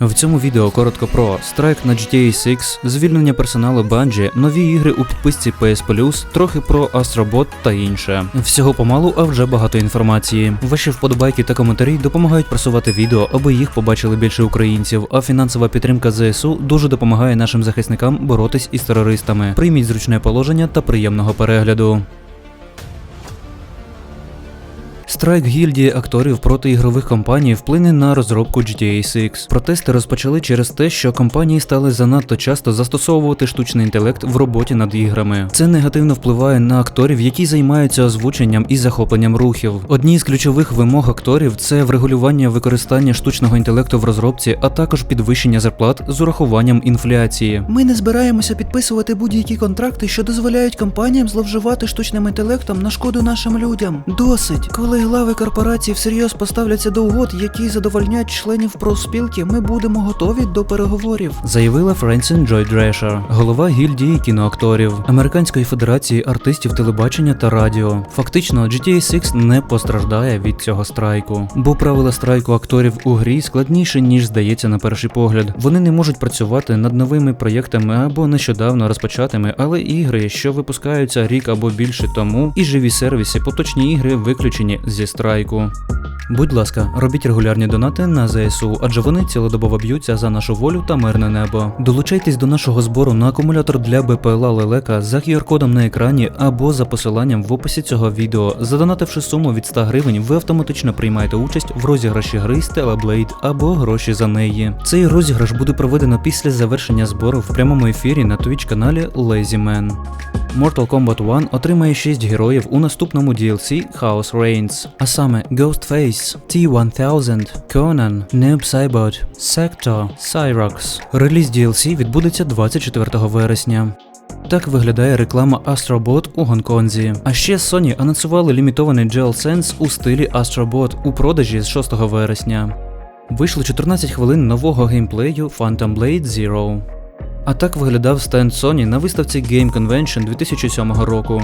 В цьому відео коротко про страйк на GTA 6, звільнення персоналу Bungie, нові ігри у підписці PS Plus, трохи про Astrobot та інше. Всього помалу, а вже багато інформації. Ваші вподобайки та коментарі допомагають просувати відео, аби їх побачили більше українців. А фінансова підтримка ЗСУ дуже допомагає нашим захисникам боротись із терористами. Прийміть зручне положення та приємного перегляду. Страйк гільдії акторів проти ігрових компаній вплине на розробку GTA 6. Протести розпочали через те, що компанії стали занадто часто застосовувати штучний інтелект в роботі над іграми. Це негативно впливає на акторів, які займаються озвученням і захопленням рухів. Одні з ключових вимог акторів це врегулювання використання штучного інтелекту в розробці, а також підвищення зарплат з урахуванням інфляції. Ми не збираємося підписувати будь-які контракти, що дозволяють компаніям зловживати штучним інтелектом на шкоду нашим людям. Досить, коли глави корпорацій всерйоз поставляться до угод, які задовольнять членів профспілки, ми будемо готові до переговорів. заявила Френсін Джой Дрешер, голова гільдії кіноакторів Американської федерації артистів телебачення та радіо. Фактично, GTA 6 не постраждає від цього страйку, бо правила страйку акторів у грі складніше ніж здається на перший погляд. Вони не можуть працювати над новими проєктами або нещодавно розпочатими, але ігри, що випускаються рік або більше тому, і живі сервіси, поточні ігри виключені зі страйку. Будь ласка, робіть регулярні донати на ЗСУ, адже вони цілодобово б'ються за нашу волю та мирне небо. Долучайтесь до нашого збору на акумулятор для БПЛА Лелека за QR-кодом на екрані або за посиланням в описі цього відео. Задонативши суму від 100 гривень, ви автоматично приймаєте участь в розіграші гри Blade або гроші за неї. Цей розіграш буде проведено після завершення збору в прямому ефірі на Twitch каналі LazyMan. Mortal Kombat 1 отримає 6 героїв у наступному DLC Chaos Reigns, а саме Ghostface, T-1000, Conan, Noob Saibot, Sector, Cyrox. Реліз DLC відбудеться 24 вересня. Так виглядає реклама Astrobot у Гонконзі. А ще Sony анонсували лімітований DualSense у стилі Astrobot у продажі з 6 вересня. Вийшло 14 хвилин нового геймплею Phantom Blade Zero. А так виглядав стенд Sony на виставці Game Convention 2007 року.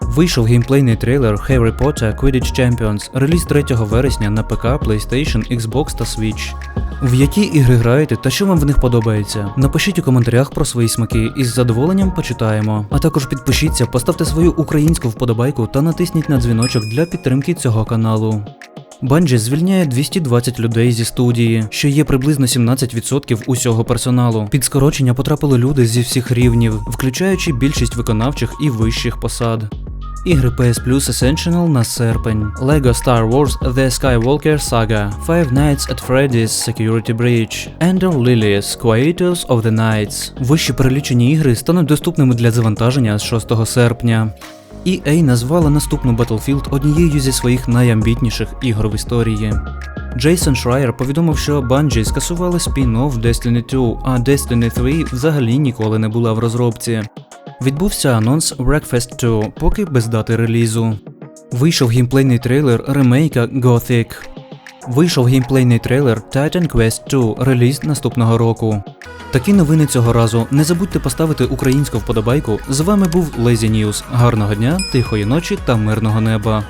Вийшов геймплейний трейлер Harry Potter Quidditch Champions, реліз 3 вересня на ПК, PlayStation, Xbox та Switch. В які ігри граєте та що вам в них подобається? Напишіть у коментарях про свої смаки і з задоволенням почитаємо. А також підпишіться, поставте свою українську вподобайку та натисніть на дзвіночок для підтримки цього каналу. Bungie звільняє 220 людей зі студії, що є приблизно 17% усього персоналу. Під скорочення потрапили люди зі всіх рівнів, включаючи більшість виконавчих і вищих посад. Ігри PS Plus Essential на серпень, Lego Star Wars The Skywalker Saga, Five Nights at Freddy's Security Breach, Ender Lilies Quietus of the Nights. Вищі перелічені ігри стануть доступними для завантаження з 6 серпня. EA назвала наступну Battlefield однією зі своїх найамбітніших ігор в історії. Джейсон Шрайер повідомив, що Bungie скасували спін-офф Destiny 2, а Destiny 3 взагалі ніколи не була в розробці. Відбувся анонс Wreckfest 2, поки без дати релізу. Вийшов геймплейний трейлер ремейка Gothic. Вийшов геймплейний трейлер Titan Quest 2, реліз наступного року. Такі новини цього разу. Не забудьте поставити українську вподобайку. З вами був Лезі News. Гарного дня, тихої ночі та мирного неба.